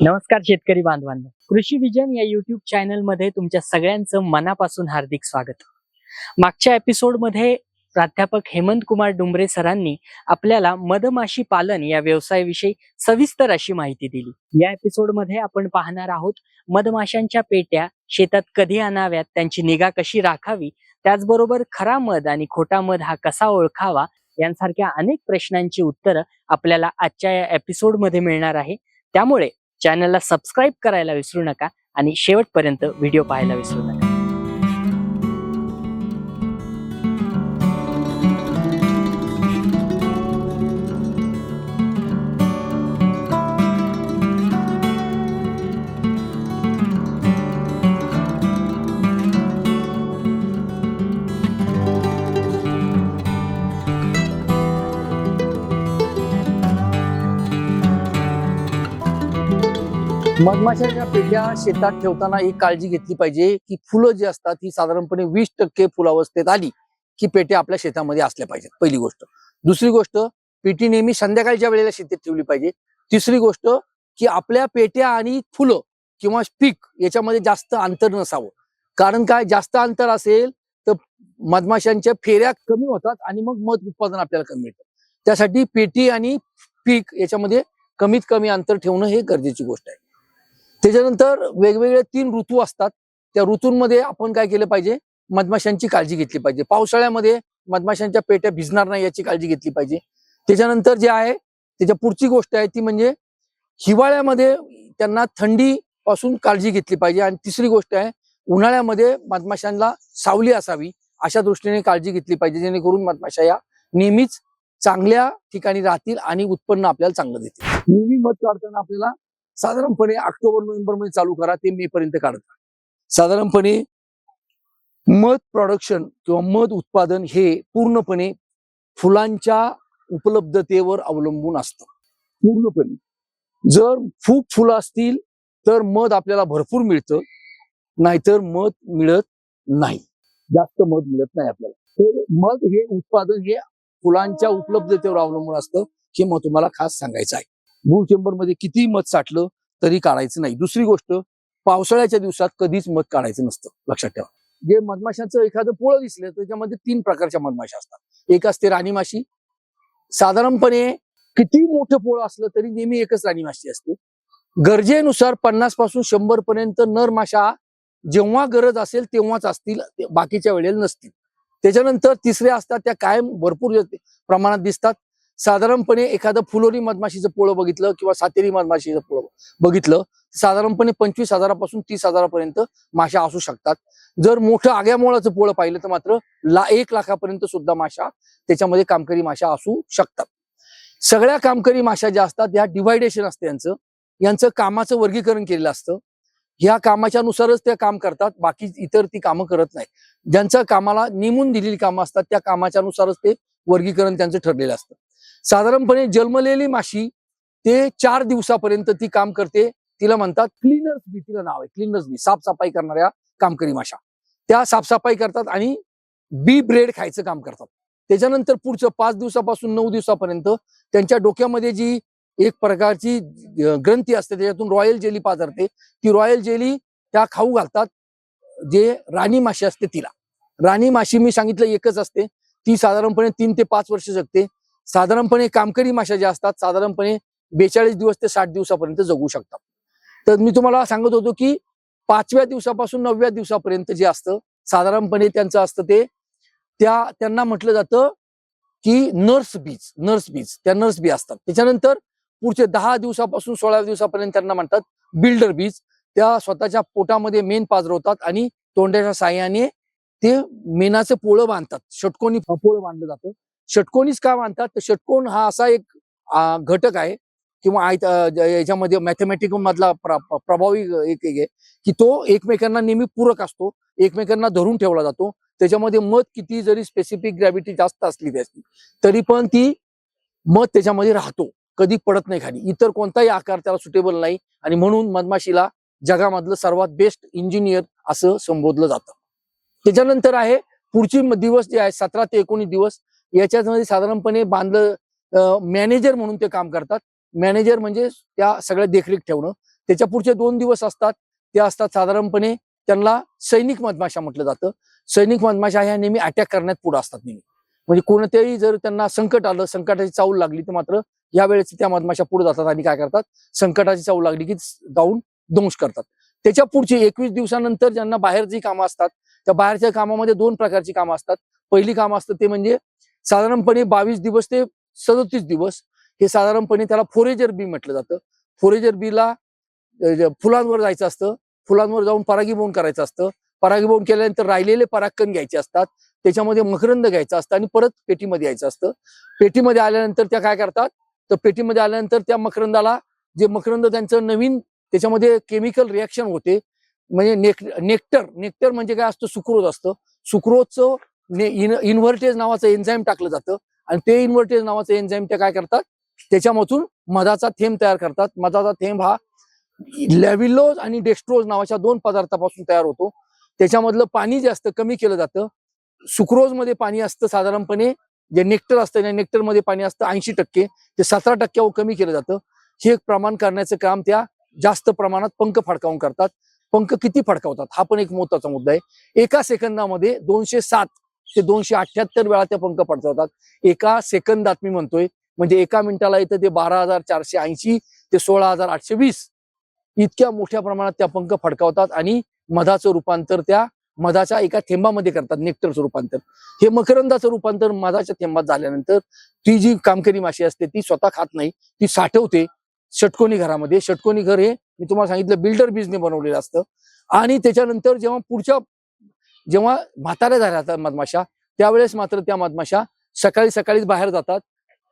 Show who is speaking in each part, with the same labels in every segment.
Speaker 1: नमस्कार शेतकरी बांधवांनो. कृषी विजन या युट्यूब चॅनलमध्ये तुमच्या सगळ्यांचं मनापासून हार्दिक स्वागत. मागच्या एपिसोडमध्ये प्राध्यापक हेमंत कुमार डुंबरे सरांनी आपल्याला मधमाशी पालन या व्यवसायाविषयी सविस्तर अशी माहिती दिली. या एपिसोडमध्ये आपण पाहणार आहोत मधमाशांच्या पेट्या शेतात कधी आणाव्यात त्यांची निगा कशी राखावी त्याचबरोबर खरा मध आणि खोटा मध हा कसा ओळखावा यांसारख्या अनेक प्रश्नांची उत्तरं आपल्याला आजच्या या एपिसोडमध्ये मिळणार आहे. त्यामुळे चॅनलला सबस्क्राईब करायला विसरू नका आणि शेवटपर्यंत व्हिडिओ पाहायला विसरू नका.
Speaker 2: मधमाशाच्या पेट्या शेतात ठेवताना एक काळजी घेतली पाहिजे की फुलं जी असतात ही साधारणपणे वीस टक्के फुलावस्थेत आली की पेट्या आपल्या शेतामध्ये असल्या पाहिजेत पहिली गोष्ट. दुसरी गोष्ट पेटी नेहमी संध्याकाळच्या वेळेला शेतीत ठेवली पाहिजे. तिसरी गोष्ट की आपल्या पेट्या आणि फुलं किंवा पीक याच्यामध्ये जास्त अंतर नसावं. कारण काय? जास्त अंतर असेल तर मधमाशांच्या फेऱ्या कमी होतात आणि मग मध उत्पादन आपल्याला कमी मिळतं. त्यासाठी पेटी आणि पीक याच्यामध्ये कमीत कमी अंतर ठेवणं हे गरजेची गोष्ट आहे. त्याच्यानंतर वेगवेगळे तीन ऋतू असतात. त्या ऋतूंमध्ये आपण काय केलं पाहिजे? मधमाशांची काळजी घेतली पाहिजे. पावसाळ्यामध्ये मधमाशांच्या पेट्या भिजणार नाही याची काळजी घेतली पाहिजे. त्याच्यानंतर जे आहे त्याच्या पुढची गोष्ट आहे ती म्हणजे हिवाळ्यामध्ये त्यांना थंडी पासून काळजी घेतली पाहिजे. आणि तिसरी गोष्ट आहे उन्हाळ्यामध्ये मधमाशांना सावली असावी अशा दृष्टीने काळजी घेतली पाहिजे जेणेकरून मधमाशा या नेहमीच चांगल्या ठिकाणी राहतील आणि उत्पन्न आपल्याला चांगलं देतील. नेहमी मध काढताना आपल्याला साधारणपणे ऑक्टोबर नोव्हेंबरमध्ये चालू करा ते मे पर्यंत काढता. साधारणपणे मध प्रोडक्शन किंवा मध उत्पादन हे पूर्णपणे फुलांच्या उपलब्धतेवर अवलंबून असतं. पूर्णपणे. जर खूप फुलं असतील तर मध आपल्याला भरपूर मिळतं नाहीतर मध मिळत नाही. जास्त मध मिळत नाही आपल्याला. तर मध हे उत्पादन हे फुलांच्या उपलब्धतेवर अवलंबून असतं हे मग तुम्हाला खास सांगायचं आहे. मूळ चेंबरमध्ये किती मध साठलं तरी काढायचं नाही. दुसरी गोष्ट पावसाळ्याच्या दिवसात कधीच मध काढायचं नसतं. लक्षात ठेवा. जे मधमाशांचं एखादं पोळं दिसलं तर त्याच्यामध्ये तीन प्रकारच्या मधमाशा असतात. एक असते राणी माशी साधारणपणे किती मोठं पोळं असलं तरी नेहमी एकच राणी माशी असते. गरजेनुसार पन्नासपासून शंभर पर्यंत नर माशा जेव्हा गरज असेल तेव्हाच असतील बाकीच्या वेळेला नसतील. त्याच्यानंतर तिसऱ्या असतात त्या कायम भरपूर प्रमाणात दिसतात. साधारणपणे एखादं फुलोरी मधमाशीचं पोळं बघितलं किंवा सातेरी मधमाशीचं पोळं बघितलं साधारणपणे पंचवीस हजारापासून तीस हजारापर्यंत माशा असू शकतात. जर मोठं आग्यामोळाचं पोळं पाहिलं तर मात्र ला एक लाखापर्यंत सुद्धा माशा त्याच्यामध्ये कामकरी माशा असू शकतात. सगळ्या कामकरी माशा ज्या असतात ह्या डिव्हायडेशन असते यांचं. यांचं कामाचं वर्गीकरण केलेलं असतं. ह्या कामाच्या नुसारच त्या काम करतात बाकी इतर ती कामं करत नाही ज्यांच्या कामाला नेमून दिलेली कामं असतात त्या कामाच्या नुसारच ते वर्गीकरण त्यांचं ठरलेलं असतं. साधारणपणे जन्मलेली माशी ते चार दिवसापर्यंत ती काम करते. तिला म्हणतात क्लीनर्स बी तिला नाव आहे क्लीनर्स बी साफसफाई करणाऱ्या कामकरी माशा. त्या साफसफाई करतात आणि बी ब्रेड खायचं काम करतात. त्याच्यानंतर पुढचं पाच दिवसापासून नऊ दिवसापर्यंत त्यांच्या डोक्यामध्ये जी एक प्रकारची ग्रंथी असते त्याच्यातून रॉयल जेली पाजरते. ती रॉयल जेली त्या खाऊ घालतात जे राणी माशी असते तिला. राणी माशी मी सांगितलं एकच असते. ती साधारणपणे तीन ते पाच वर्ष जगते. साधारणपणे कामकरी माशा ज्या असतात साधारणपणे बेचाळीस दिवस ते साठ दिवसापर्यंत जगू शकतात. तर मी तुम्हाला सांगत होतो की पाचव्या दिवसापासून नवव्या दिवसापर्यंत जे असतं साधारणपणे त्यांचं असतं ते त्या त्यांना म्हटलं जातं की नर्स बीज नर्स बीज त्या नर्स बी असतात. त्याच्यानंतर पुढचे दहा दिवसापासून सोळाव्या दिवसापर्यंत त्यांना म्हणतात बिल्डर बीज. त्या स्वतःच्या पोटामध्ये मेन पाजरवतात आणि तोंडाच्या साह्याने ते मेनाचं पोळं बांधतात. षटकोनी पोळं बांधलं जातं. षटकोनीच का मानतात? तर षटकोन हा असा एक घटक आहे किंवा याच्यामध्ये मॅथमॅटिक मधला प्र- प्रभावी एक आहे की तो एकमेकांना नेहमी पूरक असतो एकमेकांना धरून ठेवला जातो. त्याच्यामध्ये मध किती जरी स्पेसिफिक ग्रॅव्हिटी जास्त असली त्याची तरी पण ती मध त्याच्यामध्ये राहतो कधी पडत नाही खाली. इतर कोणताही आकार त्याला सुटेबल नाही आणि म्हणून मधमाशीला जगामधलं सर्वात बेस्ट इंजिनियर असं संबोधलं जातं. त्याच्यानंतर आहे पुढची दिवस जे आहे सतरा ते एकोणीस दिवस. याच्यामध्ये साधारणपणे बांधलं मॅनेजर म्हणून ते काम करतात. मॅनेजर म्हणजे त्या सगळ्या देखरेख ठेवणं. त्याच्या पुढचे दोन दिवस असतात. ते असतात साधारणपणे त्यांना सैनिक मधमाशा म्हटलं जातं. सैनिक मधमाशा ह्या नेहमी अटॅक करण्यात पुढे असतात नेहमी. म्हणजे कोणत्याही जर त्यांना संकट आलं संकटाची चावल लागली तर मात्र या वेळेस त्या मधमाशा पुढे जातात आणि काय करतात? संकटाची चावल लागली की जाऊन दंश करतात. त्याच्या पुढचे एकवीस दिवसानंतर ज्यांना बाहेरची कामं असतात त्या बाहेरच्या कामामध्ये दोन प्रकारची कामं असतात. पहिली काम असतं ते म्हणजे साधारणपणे बावीस दिवस ते सदतीस दिवस हे साधारणपणे त्याला फोरेजर बी म्हटलं जातं. फोरेजर बीला फुलांवर जायचं असतं. फुलांवर जाऊन परागीभवन करायचं असतं. परागीभवन केल्यानंतर राहिलेले परागकण घ्यायचे असतात. त्याच्यामध्ये मकरंद घ्यायचं असतं आणि परत पेटीमध्ये यायचं असतं. पेटीमध्ये आल्यानंतर त्या काय करतात? तर पेटीमध्ये आल्यानंतर त्या मकरंदाला जे मकरंद त्यांचं नवीन त्याच्यामध्ये केमिकल रिॲक्शन होते. म्हणजे नेक नेक्टर नेक्टर म्हणजे काय असतं? सुक्रोज असतं. सुक्रोजचं इन्व्हर्टेज नावाचं एन्झाईम टाकलं जातं. आणि ते इन्व्हर्टेज नावाचं एन्झाईम ते काय करतात? त्याच्यामधून मधाचा थेंब तयार करतात. मधाचा थेंब हा लॅव्हिलोज आणि डेस्ट्रोज नावाच्या दोन पदार्थापासून तयार होतो. त्याच्यामधलं पाणी जे असतं कमी केलं जातं. सुक्रोजमध्ये पाणी असतं साधारणपणे. जे नेक्टर असतं त्या नेक्टरमध्ये पाणी असतं ऐंशी टक्के. ते सतरा टक्क्यावर कमी केलं जातं. हे एक प्रमाण करण्याचं काम त्या जास्त प्रमाणात पंख फडकावून करतात. पंख किती फडकावतात? हा पण एक महत्त्वाचा मुद्दा आहे. एका सेकंदामध्ये दोनशे सात ते दोनशे अठ्ठ्याहत्तर वेळा ते पंख फडकावतात एका सेकंदात मी म्हणतोय म्हणजे एका मिनिटाला इथं ते बारा हजार चारशे ऐंशी ते सोळा हजार आठशे वीस इतक्या मोठ्या प्रमाणात त्या पंख फडकावतात आणि मधाचं रूपांतर त्या मधाच्या एका थेंबामध्ये करतात नेक्टरचं रूपांतर. हे मकरंदाचं रूपांतर मधाच्या थेंबात झाल्यानंतर ती जी कामकरी माशी असते ती स्वतः खात नाही ती साठवते षटकोनी घरामध्ये. षटकोनी घर हे मी तुम्हाला सांगितलं बिल्डर बीजने बनवलेलं असतं. आणि त्याच्यानंतर जेव्हा पुढच्या जेव्हा म्हाताऱ्या झाल्या मधमाशा त्यावेळेस मात्र त्या मधमाशा सकाळी सकाळीच बाहेर जातात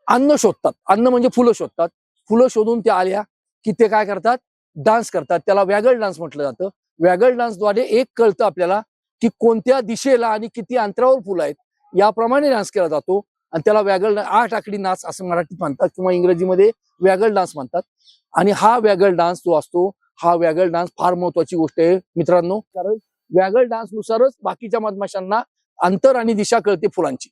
Speaker 2: अन्न शोधतात. अन्न म्हणजे फुलं शोधतात. फुलं शोधून त्या आल्या की ते काय करतात? डान्स करतात. त्याला वॅगल डान्स म्हटलं जातं. वॅगल डान्सद्वारे एक कळतं आपल्याला की कोणत्या दिशेला आणि किती अंतरावर फुलं आहेत याप्रमाणे डान्स केला जातो. आणि त्याला वॅगल आठ आकडी नाच असं मराठीत म्हणतात किंवा इंग्रजीमध्ये वॅगल डान्स म्हणतात. आणि हा वॅगल डान्स जो असतो हा वॅगल डान्स फार महत्वाची गोष्ट आहे मित्रांनो. कारण वॅगल डान्स नुसारच बाकीच्या मधमाशांना अंतर आणि दिशा कळते फुलांची.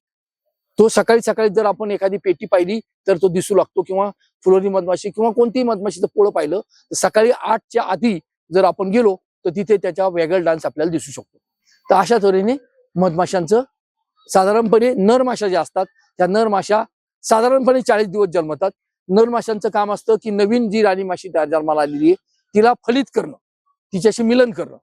Speaker 2: तो सकाळी सकाळी जर आपण एखादी पेटी पाहिली तर तो दिसू लागतो किंवा फुलोरी मधमाशी किंवा कोणतीही मधमाशीचं पोळं पाहिलं तर सकाळी आठच्या आधी जर आपण गेलो तर तिथे त्याच्या वॅगल डान्स आपल्याला दिसू शकतो. तर अशा तऱ्हेने मधमाशांचं साधारणपणे नर माशा ज्या असतात त्या नर माशा साधारणपणे चाळीस दिवस जन्मतात. नर माशांचं काम असतं की नवीन जी राणी माशी जन्माला आलेली आहे तिला फलित करणं तिच्याशी मिलन करणं.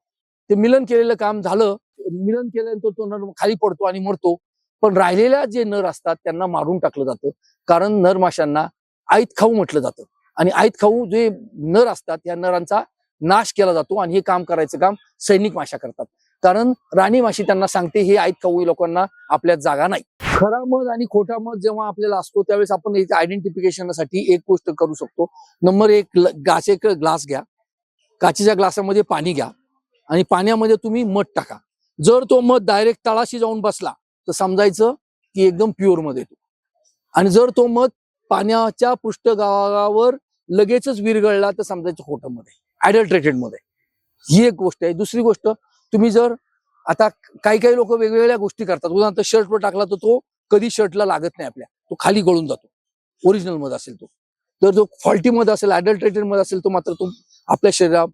Speaker 2: ते मिलन केलेलं काम झालं. मिलन केल्यानंतर तो नर खाली पडतो आणि मरतो. पण राहिलेल्या जे नर असतात त्यांना मारून टाकलं जातं. कारण नर माशांना आईत खाऊ म्हटलं जातं. आणि आईत खाऊ जे नर असतात या नरांचा नाश केला जातो आणि हे काम करायचं काम सैनिक माशा करतात. कारण राणी माशी त्यांना सांगते हे आईत खाऊ लोकांना आपल्यात जागा नाही. खरा मध आणि खोटा मध जेव्हा आपल्याला असतो त्यावेळेस आपण याच्या आयडेंटिफिकेशनसाठी एक गोष्ट करू शकतो. नंबर एक गाचे ग्लास घ्या. काचेच्या ग्लासामध्ये पाणी घ्या. आणि पाण्यामध्ये तुम्ही मध टाका. जर तो मध डायरेक्ट तळाशी जाऊन बसला तर समजायचं की एकदम प्युअर मध येतो. आणि जर तो मध पाण्याच्या पृष्ठभागावर लगेचच विरघळला तर समजायचं खोटं मध आहे. ही एक गोष्ट आहे. दुसरी गोष्ट तुम्ही जर आता काही काही लोक वेगवेगळ्या गोष्टी करतात. उदाहरणार्थ शर्टवर टाकला तर तो कधी शर्टला लागत नाही आपल्या. तो खाली गळून जातो. ओरिजिनलमध्ये असेल तो. तर जो फॉल्टी मध्ये असेल ॲडल्ट्रेटेडमध्ये असेल तो मात्र तो आपल्या शरीरा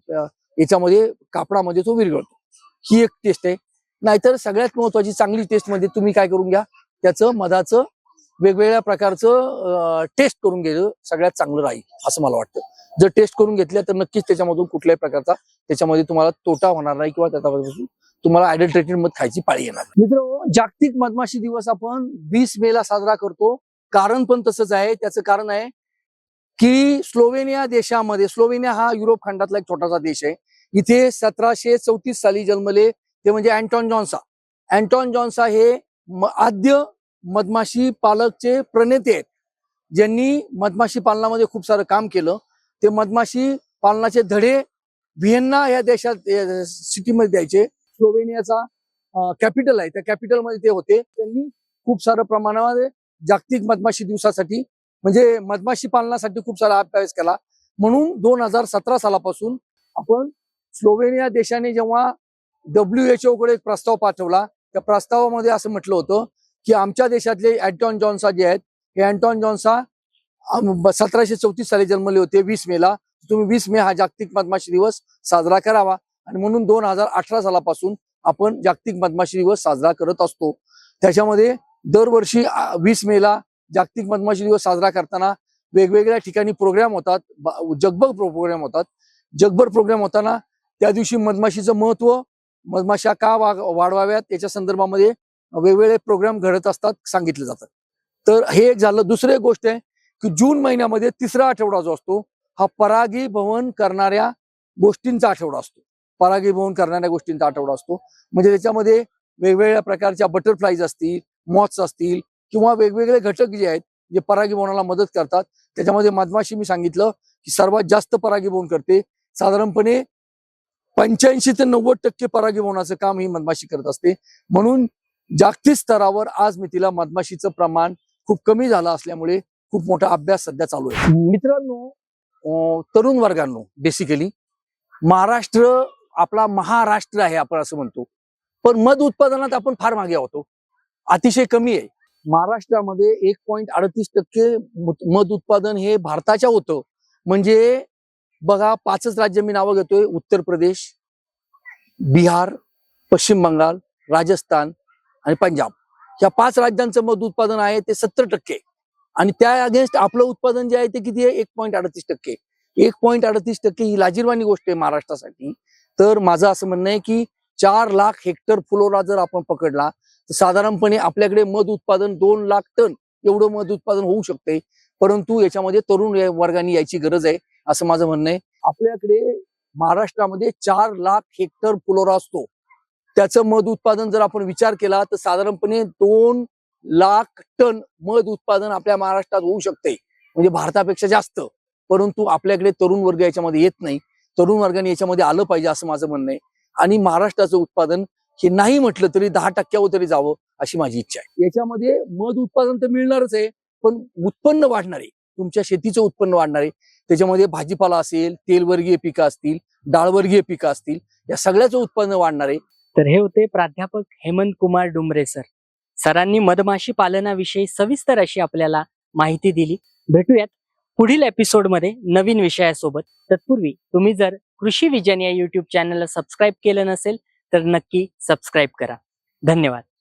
Speaker 2: याच्यामध्ये कापडामध्ये तो विरघळतो. ही एक टेस्ट आहे. नाहीतर सगळ्यात महत्वाची चांगली टेस्ट म्हणजे तुम्ही काय करून घ्या? त्याचं मधाचं वेगवेगळ्या प्रकारचं टेस्ट करून गेलं सगळ्यात चांगलं राहील असं मला वाटतं. जर टेस्ट करून घेतल्या तर नक्कीच त्याच्यामधून कुठल्याही प्रकारचा त्याच्यामध्ये तुम्हाला तोटा होणार नाही किंवा त्याच्यापासून तुम्हाला ऍडल्ट्रेटेड मध खायची पाळी येणार मित्र जागतिक मधमाशी दिवस आपण वीस मे ला साजरा करतो. कारण पण तसंच आहे. त्याचं कारण आहे की स्लोवेनिया देशामध्ये स्लोवेनिया हा युरोप खंडातला एक छोटासा देश आहे. इथे सतराशे चौतीस साली जन्मले ते म्हणजे अँटॉन जॉन्सा. अँटॉन जॉन्सा हे आद्य मधमाशी पालकचे प्रणेते आहेत. ज्यांनी मधमाशी पालनामध्ये खूप सारं काम केलं. ते मधमाशी पालनाचे धडे व्हिएन्ना या देशात सिटीमध्ये द्यायचे. स्लोवेनियाचा कॅपिटल आहे. त्या कॅपिटलमध्ये ते होते. त्यांनी खूप सारं प्रमाणामध्ये जागतिक मधमाशी दिवसासाठी म्हणजे मधमाशी पालनासाठी खूप सारा अभ्यास केला. म्हणून दोन हजार सतरा सालापासून आपण स्लोवेनिया देशाने जेव्हा डब्ल्यू एच कडे एक प्रस्ताव पाठवला त्या प्रस्तावामध्ये असं म्हटलं होतं की आमच्या देशातले अँटॉन जॉन्सा जे आहेत हे अँटॉन जॉन्सा सतराशे चौतीस साली जन्मले होते वीस मेला तुम्ही वीस मे हा जागतिक मधमाशी दिवस साजरा करावा आणि म्हणून दोन हजार अठरा सालापासून आपण जागतिक मधमाशी दिवस साजरा करत असतो. त्याच्यामध्ये दरवर्षी वीस मेला जागतिक मधमाशी दिवस साजरा करताना वेगवेगळ्या ठिकाणी प्रोग्राम होतात जगभर प्रोग्राम होतात. जगभर प्रोग्राम होताना त्या दिवशी मधमाशीचं महत्त्व मधमाशा का वाढवाव्यात? याच्या संदर्भामध्ये वेगवेगळे प्रोग्राम घडत असतात सांगितले जातात. तर हे एक झालं. दुसरी एक गोष्ट आहे की जून महिन्यामध्ये तिसरा आठवडा जो असतो हा परागीभवन करणाऱ्या गोष्टींचा आठवडा असतो. परागीभवन करणाऱ्या गोष्टींचा आठवडा असतो. म्हणजे त्याच्यामध्ये वेगवेगळ्या प्रकारच्या बटरफ्लाईज असतील मॉथ्स असतील किंवा वेगवेगळे घटक जे आहेत जे परागीभवनाला मदत करतात. त्याच्यामध्ये मधमाशी मी सांगितलं की सर्वात जास्त परागीभवन करते साधारणपणे पंच्याऐंशी ते नव्वद टक्के परागीभवनाचं काम ही मधमाशी करत असते. म्हणून जागतिक स्तरावर आज मी तिला मधमाशीचं प्रमाण खूप कमी झालं असल्यामुळे खूप मोठा अभ्यास सध्या चालू आहे. मित्रांनो तरुण वर्गांनो बेसिकली महाराष्ट्र आपला महाराष्ट्र आहे आपण असं म्हणतो. पण मध उत्पादनात आपण फार मागे होतो हो. अतिशय कमी आहे. महाराष्ट्रामध्ये एक पॉईंट अडतीस टक्के मध मध उत्पादन हे भारताच्या होतं. म्हणजे बघा पाचच राज्य मी नावं घेतोय. उत्तर प्रदेश बिहार पश्चिम बंगाल राजस्थान आणि पंजाब. या पाच राज्यांचं मध उत्पादन आहे ते सत्तर टक्के. आणि त्या अगेन्स्ट आपलं उत्पादन जे आहे ते किती आहे? एक पॉईंट अडतीस टक्के. एक पॉईंट अडतीस टक्के ही लाजीरवाणी गोष्ट आहे महाराष्ट्रासाठी. तर माझं असं म्हणणं आहे की चार लाख हेक्टर फुलोरा जर आपण पकडला तर साधारणपणे आपल्याकडे मध उत्पादन दोन लाख टन एवढं मध उत्पादन होऊ शकते. परंतु याच्यामध्ये तरुण वर्गाने यायची गरज आहे. असं माझं म्हणणं आहे. आपल्याकडे महाराष्ट्रामध्ये चार लाख हेक्टर फुलोरा असतो. त्याचं मध उत्पादन जर आपण विचार केला तर साधारणपणे दोन लाख टन मध उत्पादन आपल्या महाराष्ट्रात होऊ शकते म्हणजे भारतापेक्षा जास्त. परंतु आपल्याकडे तरुण वर्ग याच्यामध्ये येत नाही. तरुण वर्गाने याच्यामध्ये आलं पाहिजे असं माझं म्हणणं आहे. आणि महाराष्ट्राचं उत्पादन हे नाही म्हटलं तरी दहा टक्क्यावर तरी जावं अशी माझी इच्छा आहे. याच्यामध्ये मध उत्पादन तर मिळणारच आहे पण उत्पन्न वाढणार आहे. तुमच्या शेतीचं उत्पन्न वाढणार आहे. त्याच्यामध्ये भाजीपाला असेल तेलवर्गीय पिकं असतील डाळवर्गीय पिकं असतील या सगळ्याचं उत्पन्न वाढणार आहे.
Speaker 1: तर हे होते प्राध्यापक हेमंत कुमार डुमरे सर. सरांनी मधमाशी पालनाविषयी सविस्तर अशी आपल्याला माहिती दिली. भेटूयात पुढील एपिसोडमध्ये नवीन विषयासोबत. तत्पूर्वी तुम्ही जर कृषी विजन या युट्यूब चॅनलला सबस्क्राईब केलं नसेल तर नक्की सबस्क्राईब करा. धन्यवाद.